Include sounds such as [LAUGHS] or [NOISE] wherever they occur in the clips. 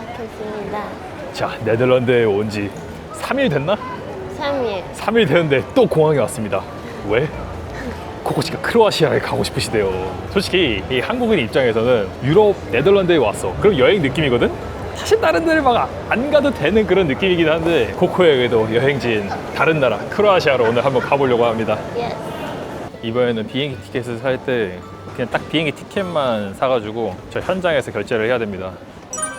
도착했습니다. 자, 네덜란드에 온 지 3일 됐나? 3일. 3일 되는데 또 공항에 왔습니다. 왜? 코코 씨가 크로아시아에 가고 싶으시대요. 솔직히 이 한국인 입장에서는 유럽 네덜란드에 왔어. 그럼 여행 느낌이거든? 사실 다른 데를 막 안 가도 되는 그런 느낌이긴 한데 코코에게도 여행지인 다른 나라 크로아시아로 오늘 한번 가보려고 합니다. Yes. 이번에는 비행기 티켓을 살 때 그냥 딱 비행기 티켓만 사가지고 저 현장에서 결제를 해야 됩니다.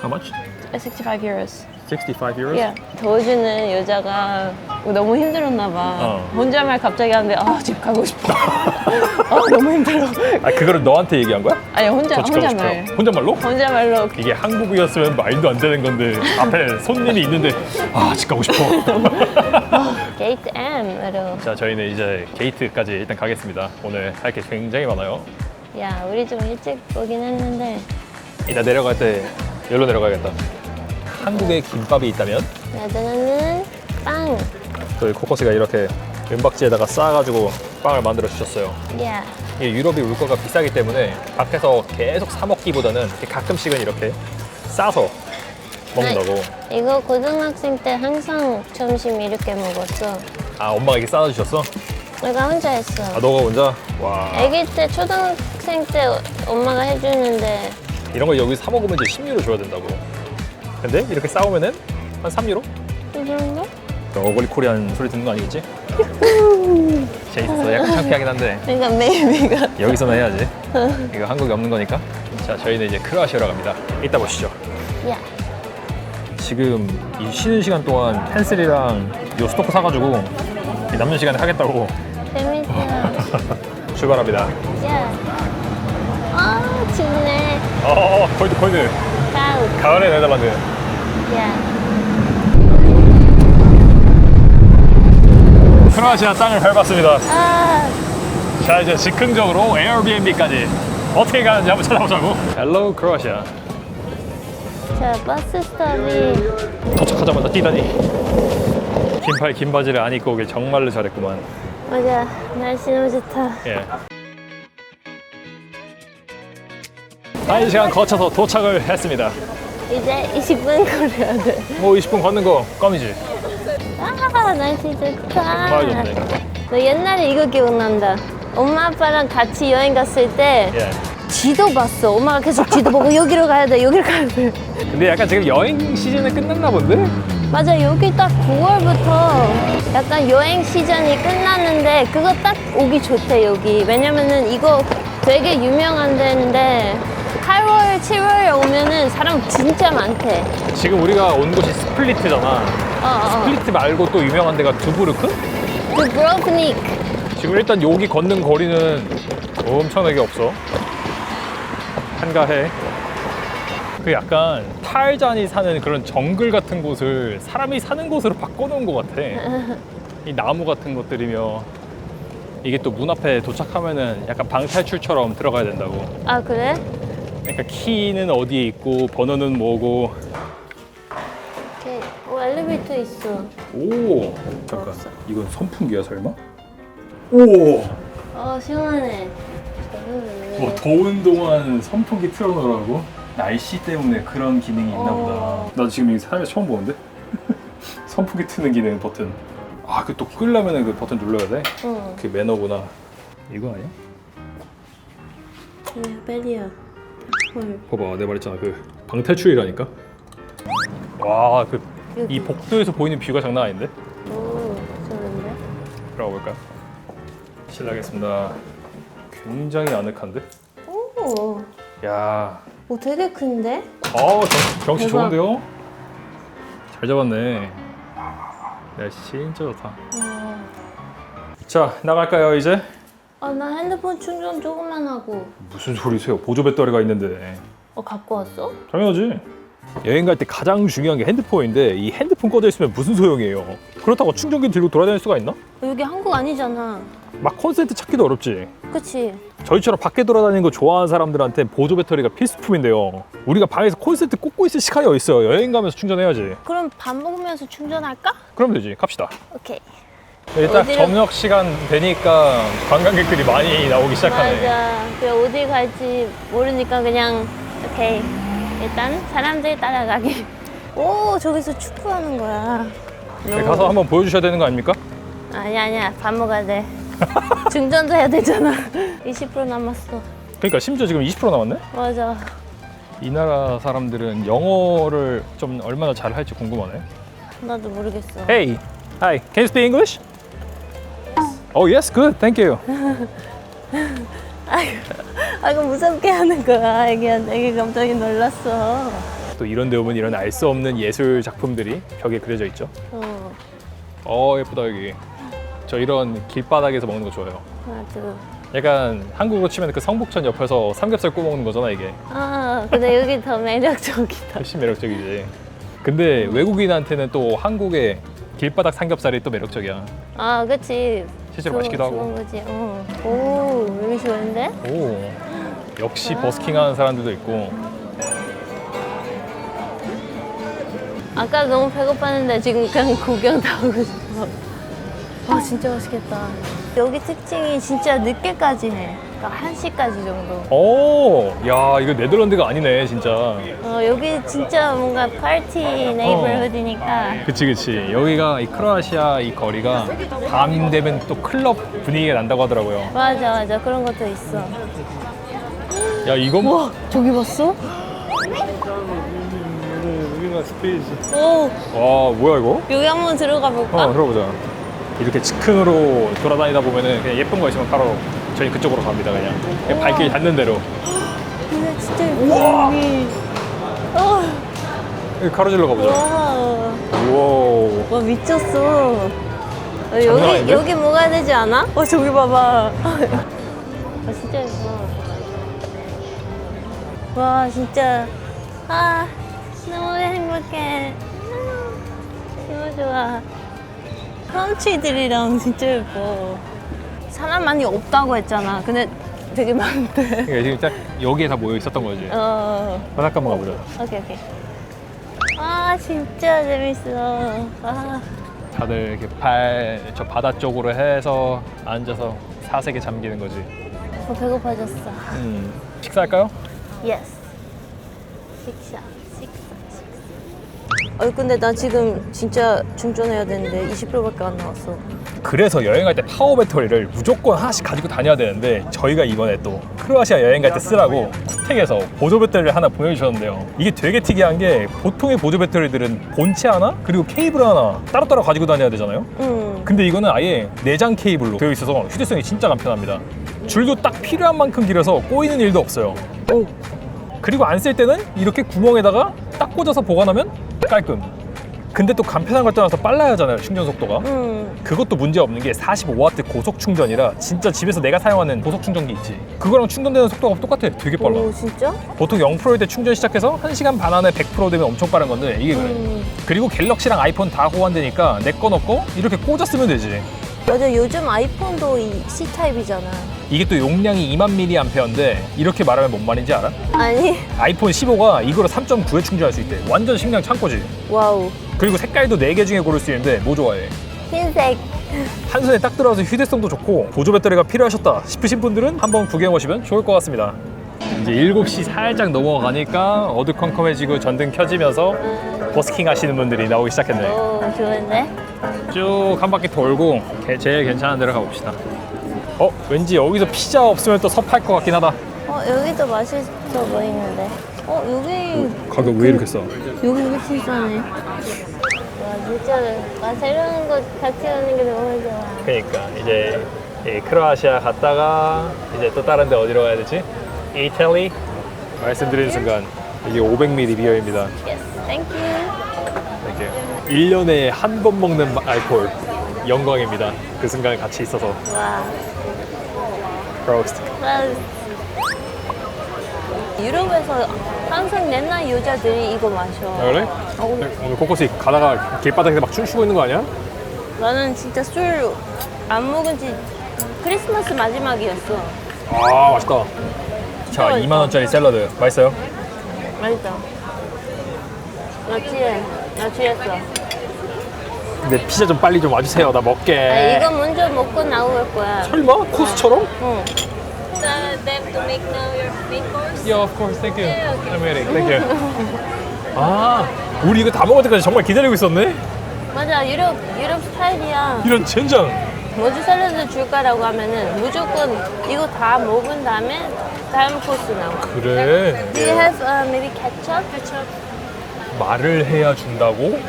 How much? 65 euros. 65 euros? 야, 도와주는 여자가 너무 힘들었나 봐. 어. 혼자말 갑자기 하는데 아, 집 가고 싶어. 아, [LAUGHS] 너무 힘들어. 아 그거를 너한테 얘기한 거야? 아니, 혼자 저 집 가고 혼자말. 싶어요. 혼잣말로? 혼자말로 이게 한국이었으면 말도 안 되는 건데 앞에 손님이 있는데 아 집 가고 싶어. [LAUGHS] 게이트 M으로. 자 저희는 이제 게이트까지 일단 가겠습니다. 오늘 할 게 굉장히 많아요. 야, 우리 좀 일찍 오긴 했는데 이따 내려갈 때 여기로 내려가야겠다. 한국에 김밥이 있다면 네덜란드는 빵. 저희 코코스가 이렇게 은박지에다가 쌓아가지고 빵을 만들어 주셨어요. 야, 이 유럽이 물가가 비싸기 때문에 밖에서 계속 사 먹기보다는 이렇게 가끔씩은 이렇게 싸서 먹는다고. 이거 고등학생 때 항상 점심 이렇게 먹었어. 아 엄마가 이렇게 싸다 주셨어? 내가 혼자 했어. 아 너가 혼자? 와 아기 때 초등학생 때 엄마가 해주는데 이런 거 여기서 사 먹으면 이제 10유로 줘야 된다고. 근데 이렇게 싸우면은 한 3유로? 이 정도? 어글리 코리안 소리 듣는 거 아니겠지? 재밌어. 약간 창피하긴 한데 그러니까 메이비가 여기서는 해야지. 이거 한국에 없는 거니까. 자 저희는 이제 크로아시아로 갑니다. 이따 보시죠. 야 지금 이 쉬는 시간 동안 펜슬이랑 요 스토커 사가지고 이 남는 시간에 하겠다고 재밌어. [LAUGHS] 출발합니다. 야. 아 춥네. 어, 콜드 콜드. 가을의 네덜란드. 야. 크로아시아 땅을 밟았습니다. 아자 이제 즉흥적으로 에어비앤비까지 어떻게 가는지 한번 찾아보자고. 헬로 크로아시아. 자 버스 스톱이 도착하자마자 뛰다니. 긴팔 긴 바지를 안 입고 오길 정말로 잘했구만. 맞아 날씨 너무 좋다. 예. 한 시간 거쳐서 도착을 했습니다. 이제 20분 걸려야 돼. 뭐 20분 걷는 거 껌이지. 아 날씨 좋다. 정말 좋네. 너 옛날에 이거 기억난다. 엄마 아빠랑 같이 여행 갔을 때 예. 지도 봤어. 엄마가 계속 지도 보고 여기로 가야 돼, 여기로 가야 돼. 근데 약간 지금 여행 시즌은 끝났나 본데? 맞아, 여기 딱 9월부터 약간 여행 시즌이 끝났는데 그거 딱 오기 좋대, 여기. 왜냐면은 이거 되게 유명한 데인데 8월, 7월에 오면은 사람 진짜 많대. 지금 우리가 온 곳이 스플리트잖아. 어, 어. 스플리트 말고 또 유명한 데가 두부르크? 그 브로브닉. 지금 일단 여기 걷는 거리는 엄청나게 없어. 한가해. 그 약간 타알잔이 사는 그런 정글 같은 곳을 사람이 사는 곳으로 바꿔놓은 것 같아. [LAUGHS] 이 나무 같은 것들이며 이게 또 문 앞에 도착하면은 약간 방탈출처럼 들어가야 된다고. 아, 그래? 그러니까 키는 어디에 있고 번호는 뭐고. 오케이. 오, 엘리베이터 있어. 오 잠깐 이건 선풍기야 설마? 오. 어, 시원하네. 뭐 더운 동안 선풍기 틀어놓으라고? 날씨 때문에 그런 기능이 있나 어. 보다. 나 지금 이거 살면서 처음 보는데? [LAUGHS] 선풍기 트는 기능 버튼. 아, 그또 끄려면 그 버튼 눌러야 돼? 응. 그게 매너구나. 이거 아니야? 야, 벨리야. 헐. 봐봐, 내가 말했잖아. 그 방탈출이라니까. 와, 그 이. 복도에서 보이는 뷰가 장난 아닌데? 오, 좋은데? 들어가 볼까요? 실례하겠습니다. 굉장히 아늑한데? 오, 야, 오 되게 큰데? 어, 경, 경치 대박. 좋은데요? 잘 잡았네. 날씨 진짜 좋다. 어. 자, 나갈까요, 이제? 아, 나 핸드폰 충전 조금만 하고. 무슨 소리세요? 보조 배터리가 있는데. 어, 갖고 왔어? 당연하지. 여행 갈 때 가장 중요한 게 핸드폰인데 이 핸드폰 꺼져 있으면 무슨 소용이에요? 그렇다고 충전기 들고 돌아다닐 수가 있나? 여기 한국 아니잖아. 막 콘센트 찾기도 어렵지. 그치? 저희처럼 밖에 돌아다니는 거 좋아하는 사람들한테 보조 배터리가 필수품인데요. 우리가 방에서 콘센트 꽂고 있을 시간이 어딨어요? 여행 가면서 충전해야지. 그럼 밥 먹으면서 충전할까? 그럼 되지. 갑시다. 오케이. 여기 딱 어디를- 저녁 시간 되니까 관광객들이 많이 나오기 시작하네. 맞아. 그 어디 갈지 모르니까 그냥 오케이. 일단 사람들이 따라가기. [LAUGHS] 오 저기서 축구하는 거야. 네, 가서 한번 보여주셔야 되는 거 아닙니까? 아니 아니야 밥 먹어야 돼. [LAUGHS] 충전도 해야 되잖아. 20% 남았어. 그러니까 심지어 지금 20% 남았네? 맞아. 이 나라 사람들은 영어를 좀 얼마나 잘 할지 궁금하네. 나도 모르겠어. Hey, hi, can you speak English? Oh yes, good, thank you. [LAUGHS] 아 이거 무섭게 하는 거야. 애기야 애기 갑자기 놀랐어. 또 이런 데 오면 이런 알 수 없는 예술 작품들이 벽에 그려져 있죠. 어 어 예쁘다 여기. 저 이런 길바닥에서 먹는 거 좋아요. 나도. 약간 한국으로 치면 그 성북천 옆에서 삼겹살 구워 먹는 거잖아 이게. 아 근데 여기 더 매력적이다. 훨씬 매력적이지. 근데 외국인한테는 또 한국의 길바닥 삼겹살이 또 매력적이야. 아 그치. 실제로 맛있기도 하고. 좋은 거지. 어. 오 여기 좋은데? 오, 역시 버스킹하는 사람들도 있고. 아까 너무 배고팠는데 지금 그냥 구경 다 하고 싶어. 아 진짜 맛있겠다. 여기 특징이 진짜 늦게까지 해. 그러니까 1시까지 정도. 오, 야 이거 네덜란드가 아니네 진짜. 어, 여기 진짜 뭔가 파티 네이버후드니까 그치 그치. 여기가 이 크로아시아 이 거리가 밤 되면 또 클럽 분위기가 난다고 하더라고요. 맞아 맞아 그런 것도 있어. 야 이건 뭐? 와 저기 봤어? 여기가 스페이스. 오와 뭐야 이거? 여기 한번 들어가 볼까? 어 들어보자. 이렇게 즉흥으로 돌아다니다 보면은 그냥 예쁜 거 있으면 바로 저희 그쪽으로 갑니다 그냥. 그냥 발길 닿는 대로. 근데 진짜 여기. 어, 여기 가로질러 가보자. 와, 우와. 와 미쳤어. 어, 장난 여기 아닌데? 여기 뭐가 되지 않아? 어 저기 봐봐. [LAUGHS] 아 진짜 예뻐. 와 진짜 아 너무 행복해. 아, 너무 좋아. 크런치들이랑 진짜 예뻐. 사람 많이 없다고 했잖아. 근데 되게 많대. 그러니까 지금 딱 여기에 다 모여 있었던 거지. 어. 바닷가 한번 가보자. 오케이 오케이. 아 진짜 재밌어. 아. 다들 이렇게 발 저 바다 쪽으로 해서 앉아서 사색에 잠기는 거지. 어, 배고파졌어. 음. 식사할까요? 식사, 식사, 식사. 아니 근데 나 지금 진짜 충전해야 되는데 20%밖에 안 나왔어. 그래서 여행할 때 파워 배터리를 무조건 하나씩 가지고 다녀야 되는데 저희가 이번에 또 크로아시아 여행 갈 때 쓰라고 쿠텍에서 보조 배터리를 하나 보내주셨는데요. 이게 되게 특이한 게 보통의 보조 배터리들은 본체 하나 그리고 케이블 하나 따로따로 가지고 다녀야 되잖아요. 응. 근데 이거는 아예 내장 케이블로 되어 있어서 휴대성이 진짜 간편합니다. 줄도 딱 필요한 만큼 길어서 꼬이는 일도 없어요. 오. 그리고 안 쓸 때는 이렇게 구멍에다가 딱 꽂아서 보관하면 깔끔. 근데 또 간편한 걸 떠나서 빨라야 하잖아요, 충전 속도가. 응. 그것도 문제 없는 게 45W 고속 충전이라 진짜 집에서 내가 사용하는 고속 충전기 있지. 그거랑 충전되는 속도가 똑같아. 되게 빨라. 오 진짜? 보통 0%일 때 충전 시작해서 1시간 반 안에 100% 되면 엄청 빠른 건데 이게 그래. 음. 그리고 갤럭시랑 아이폰 다 호환되니까 내 거 넣고 이렇게 꽂아 쓰면 되지. 맞아 요즘 아이폰도 이 C 타입이잖아. 이게 또 용량이 2만 mAh인데 이렇게 말하면 뭔 말인지 알아? 아니 아이폰 15가 이거로 3.9에 충전할 수 있대. 완전 식량 창고지. 와우 그리고 색깔도 4개 중에 고를 수 있는데 뭐 좋아해? 흰색. 한 손에 딱 들어와서 휴대성도 좋고 보조 배터리가 필요하셨다 싶으신 분들은 한번 구경해 보시면 좋을 것 같습니다. 이제 7시 살짝 넘어가니까 어두컴컴해지고 전등 켜지면서 버스킹 하시는 분들이 나오기 시작했네. 오 좋은데? 쭉 한 바퀴 돌고 게- 제일 괜찮은 데로 가봅시다. 어, 왠지 여기서 피자 없으면 또 섭할 것 같긴 하다. 어 여기도 맛있어 보이는데. 어 여기 가격 왜 이렇게 싸? 여기 훨씬 싸네. 와 진짜 나 새로운 곳 같이 가는 게 너무 좋아. 그러니까 이제 이 크로아시아 갔다가 이제 또 다른 데 어디로 가야 되지? 이탈리 말씀드리는 순간 이게 500ml 비어입니다. Yes, thank you. 이렇게 1년에 한 번 먹는 마- 알코올 영광입니다. 그 순간 같이 있어서 와. 와. 유럽에서 항상 옛날 여자들이 이거 마셔. 아, 그래? 어, 오늘 코코스 가다가 길바닥에서 막 춤추고 있는 거 아니야? 나는 진짜 술 안 먹은 지 크리스마스 마지막이었어. 아 맛있다. 자 맛있다. 2만 원짜리 샐러드 맛있어요? 맛있다. 나 취해. 나 취했어. 근데 피자 좀 빨리 좀 와주세요. 나 먹게. 아, 이거 먼저 먹고 나올 거야. 설마 코스처럼? 응. them to make now your main course? Yeah, of course. Thank you. Yeah, okay. I'm waiting. [LAUGHS] Thank you. 아, 우리 이거 다 먹을 때까지 정말 기다리고 있었네. 맞아, 유럽 유럽 스타일이야. 이런 젠장. 모주 샐러드 줄까라고 하면은 무조건 이거 다 먹은 다음에 다음 코스 나와. 그래. Do you have uh, maybe ketchup? Ketchup. 말을 해야 준다고?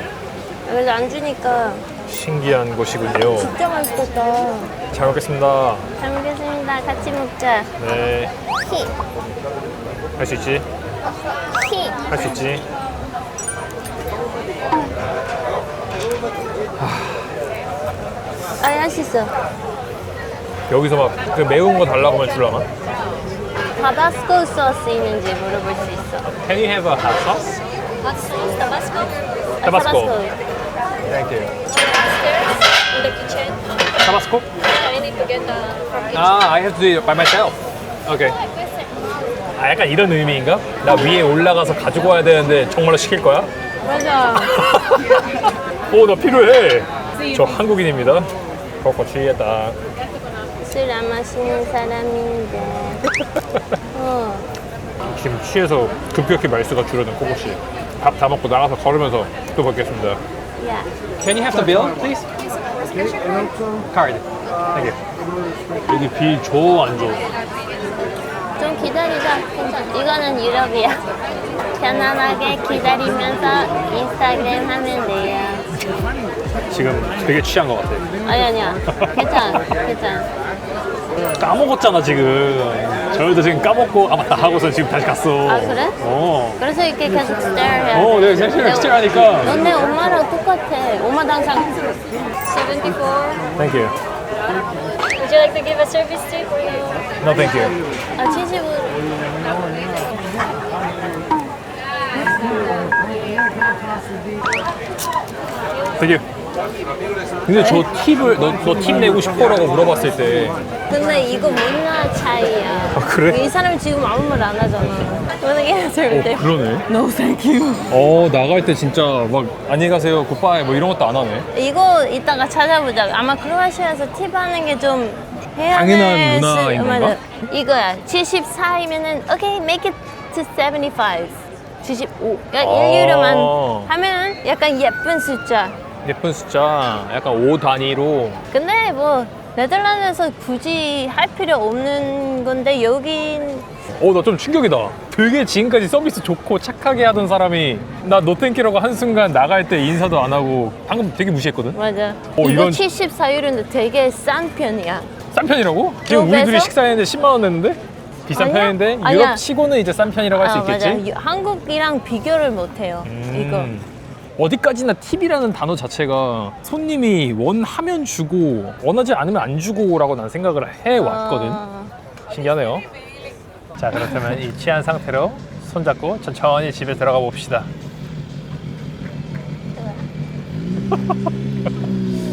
안 주니까 신기한 것이군요. 진짜 맛있겠다. 잘 먹겠습니다. 잘 먹겠습니다. 같이 먹자. 네. 히, 할 수 있지? 히. 할 수 있지? 아, 할수 있어. 여기서 막 그 매운 거 달라고 하면 줄라나? 타바스코 소스 있는지 물어볼 수 있어. Can you have a hot sauce? Hot sauce, Tabasco? Tabasco. 아, Thank you. Upstairs in the kitchen. 타바스코? I need to get the from kitchen. 아, I have to do it by myself. Okay. 아, 약간 이런 의미인가? 나 위에 올라가서 가지고 와야 되는데 정말로 시킬 거야? 맞아. [LAUGHS] 오, 나 필요해. 저 한국인입니다. 그거 취했다. 술 안 마시는 사람인데. [LAUGHS] 어. 지금 취해서 급격히 말수가 줄어든 코고씨. 밥 다 먹고 나가서 걸으면서 또 뵙겠습니다. 야. Can you have the bill, please? Card. Thank you. 여기 비 줘, 안 줘? 좀 기다리자. 이거는 유럽이야. 편안하게 기다리면서 인스타그램 하면 돼요. 지금 되게 취한 것 같아. 아니 아니야. 괜찮아. 괜찮아. 까먹었잖아, 지금. 저희도 지금 까먹고, 아, 맞다 하고서 지금 다시 갔어. 아, 그래? 어. 그래서 이렇게 계속 stare 해야 어, 돼. 내가 섹시를 스틸하니까. 너네 엄마랑 똑같아. 엄마도 항상 74. Thank you. Would you like to give a service tip for you? No, thank you. 아, 70으로. Thank you. 근데 저 팁을, 너, 너팁 내고 싶어라고 물어봤을 때. 근데 이거 문화 차이야. 아, 그래? 이 사람이 지금 아무 말 안 하잖아. A 어, tip? 그러네. No, thank you. 어, 나갈 때 진짜 막, 안녕히 가세요, 굿바이, 뭐 이런 것도 안 하네. 이거 이따가 찾아보자. 아마 크로아시아에서 팁 하는 게 좀 해야 당연한 될 문화인 수- 건가? 맞아. 이거야. 74이면은 오케이, make it to 75. 75. 그러니까 어. 1유로만 하면 약간 예쁜 숫자. 예쁜 숫자, 약간 5 단위로. 근데 뭐 네덜란드에서 굳이 할 필요 없는 건데 여긴 어, 나 좀 충격이다. 되게 지금까지 서비스 좋고 착하게 하던 사람이 나 노땡키라고 한순간 나갈 때 인사도 안 하고 방금 되게 무시했거든? 맞아. 어, 이거 이건- 74유로인데 되게 싼 편이야. 싼 편이라고? 지금 우리? 둘이 식사했는데 10만 원 냈는데? 비싼 아니야? 편인데 아니야. 유럽 치고는 이제 싼 편이라고 할수 아, 있겠지? 맞아. 유- 한국이랑 비교를 못 해요. 이거. 음. 어디까지나 팁이라는 단어 자체가 손님이 원하면 주고 원하지 않으면 안 주고라고 난 생각을 해왔거든. 아, 신기하네요. 자 그렇다면 이 취한 상태로 손잡고 천천히 집에 들어가 봅시다.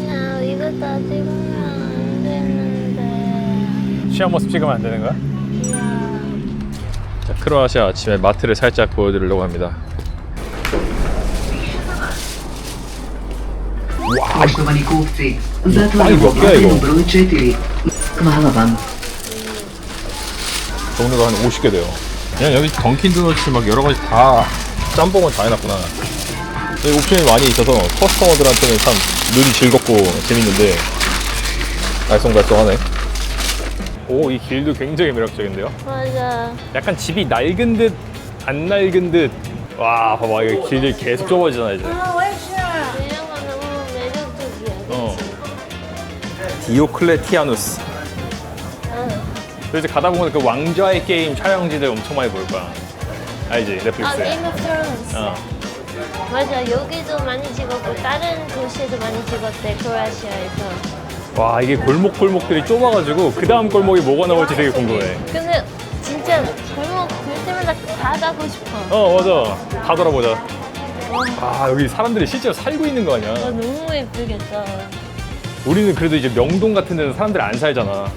야, 이거 다 찍으면 안 되는데. 취한 모습 찍으면 안 되는 거야? 야. 자, 크로아시아 아침에 마트를 살짝 보여드리려고 합니다. Poštovani kupci, zatvaramo go. broj 4. Hvala vam. 종류가 한 50개 돼요. 그냥 여기 던킨 도너츠 막 여러 가지 다 짬뽕을 다 해놨구나. 여기 옵션이 많이 있어서 커스터머들한테는 참 눈이 즐겁고 재밌는데 알쏭달쏭하네. 오, 이 길도 굉장히 매력적인데요. 맞아. 약간 집이 낡은 듯 안 낡은 듯. 와, 봐봐 이거 길이 계속 좁아지잖아 이제. 이런 디오클레티아누스. 그래서 가다 보면 그 왕좌의 게임 촬영지들 엄청 많이 볼 거야. 알지? 아, 넷플릭스에. Game of Thrones. 어. 맞아. 여기도 많이 찍었고 다른 도시에도 많이 찍었대. 크로아시아에서. 와 이게 골목 골목들이 좁아가지고 그 다음 골목이 뭐가 나올지 되게 궁금해. 근데 진짜 골목 볼 때마다 다 가고 싶어. 어 맞아. 다 돌아보자. 아 여기 사람들이 실제로 살고 있는 거 아니야? 아, 너무 예쁘겠다. 우리는 그래도 이제 명동 같은 데는 사람들이 안 살잖아.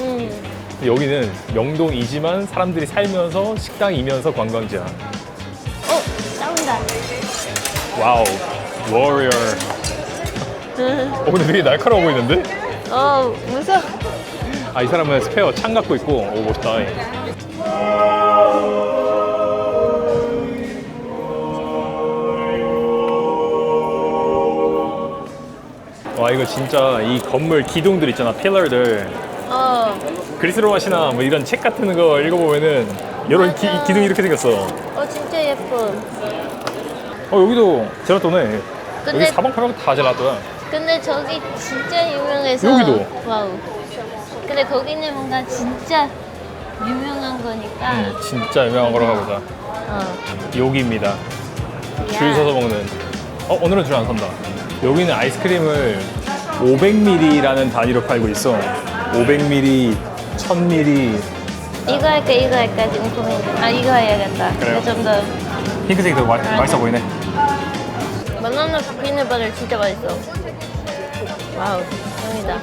응. 근데 여기는 명동이지만 사람들이 살면서 식당이면서 관광지야. 어, 싸운다. 와우. 워리어. 어 근데 되게 날카로워 보이는데? 어, 무서워. 아 이 사람은 스페어 창 갖고 있고 오 멋있다 와 이거 진짜 이 건물 기둥들 있잖아 필러들 어, 그리스 로마시나 뭐 이런 책 같은 거 읽어보면은 이런 기, 맞아. 기둥이 이렇게 생겼어 어 진짜 예뻐. 어 여기도 제라또네 근데- 여기 사방팔방 다 제라또야 근데 저기 진짜 유명해서 여기도. 와우. 근데 거기는 뭔가 진짜 유명한 거니까. 음, 진짜 유명한 거로 가보자 어. 여기입니다 줄 야. 서서 먹는 어 오늘은 줄 안 선다 여기는 아이스크림을 500ml라는 단위로 팔고 있어 500ml 1000ml 이거 할까 이거 할까 지금 고민. 아 이거 해야겠다. 그래요? 근데 좀 더. 핑크색이 더 마, 맛있어 보이네 바나나 피넛 버터 진짜 맛있어. 와우, 짱이다.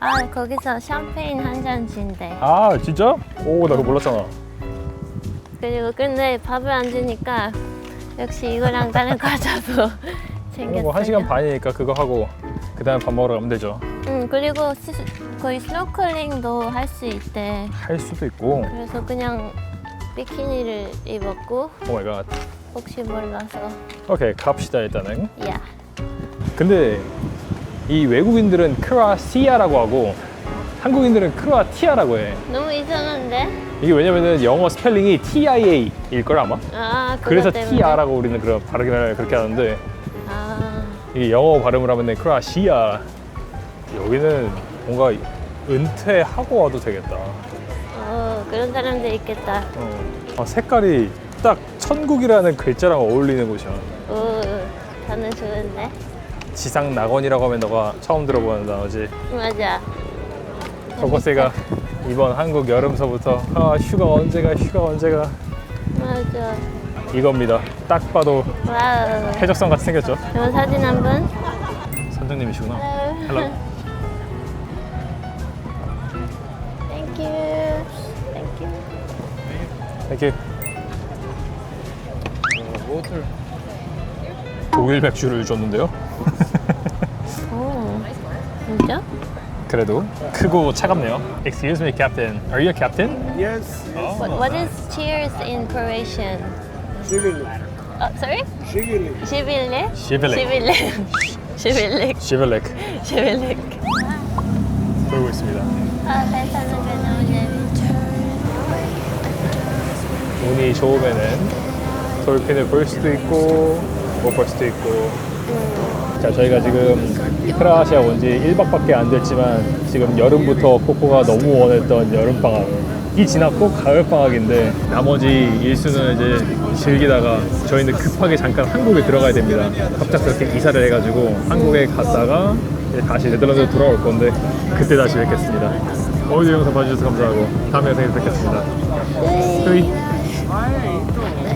아, 거기서 샴페인 한 잔 준대. 아 진짜? 오 나 그거 몰랐잖아 그리고 근데 밥을 안 주니까 역시 이거랑 다른 과자도 [LAUGHS] 챙겼어요. 뭐한 시간 반이니까 그거 하고 그 다음에 밥 먹으러 가면 되죠. 응, 그리고 시, 거의 스노클링도 할 수 있대. 할 수도 있고. 그래서 그냥 비키니를 입었고. 오 마이 갓. 혹시 몰라서. 오케이 갑시다 일단은. 야. 근데 이 외국인들은 크로아시아라고 하고 한국인들은 크로아티아라고 해. 너무 이상한 데? 이게 왜냐면은 영어 스펠링이 TIA일 걸 아마 아, 그것 그래서 때문에? TR라고 우리는 그런 발음을 그렇게 하는데 아, 이게 영어 발음을 하면 크로아시아 여기는 뭔가 은퇴하고 와도 되겠다 어, 그런 사람들 있겠다. 어. 아, 색깔이 딱 천국이라는 글자랑 어울리는 곳이야 오, 저는 좋은데? 지상 낙원이라고 하면 너가 처음 들어보는 단어지 맞아. 버거세가 이번 한국 여름서부터 아 휴가 언제가 휴가 언제가 맞아. 이겁니다 딱 봐도 와우. 해적선 같이 생겼죠 이거 사진 한 번? 선장님이시구나 헬로 Thank you. Thank you. 이렇게 독일 맥주를 줬는데요 [LAUGHS] 오, 진짜? 그래도 크고 차갑네요 Excuse me, Captain. Are you a captain? Yes, What, what is cheers in Croatian? Shivili. Oh, sorry? Shivili. Shivile? Shivile. Shivile. Shiverlek Shivile. 돌고 있습니다 아, 배 타는 게 너무 재밌어. 운이 좋으면은 돌핀을 볼 수도 있고 못 볼 수도 있고 자 저희가 지금 크로아시아 온 지 1박밖에 안 됐지만 지금 여름부터 코코가 너무 원했던 여름방학 이 지났고 가을방학인데 나머지 일수는 이제 즐기다가 저희는 급하게 잠깐 한국에 들어가야 됩니다. 갑작스럽게 이사를 해가지고 한국에 갔다가 다시 네덜란드로 돌아올 건데 그때 다시 뵙겠습니다. 오늘 영상 봐주셔서 감사하고 다음 영상에서 뵙겠습니다. 네. 저희 네,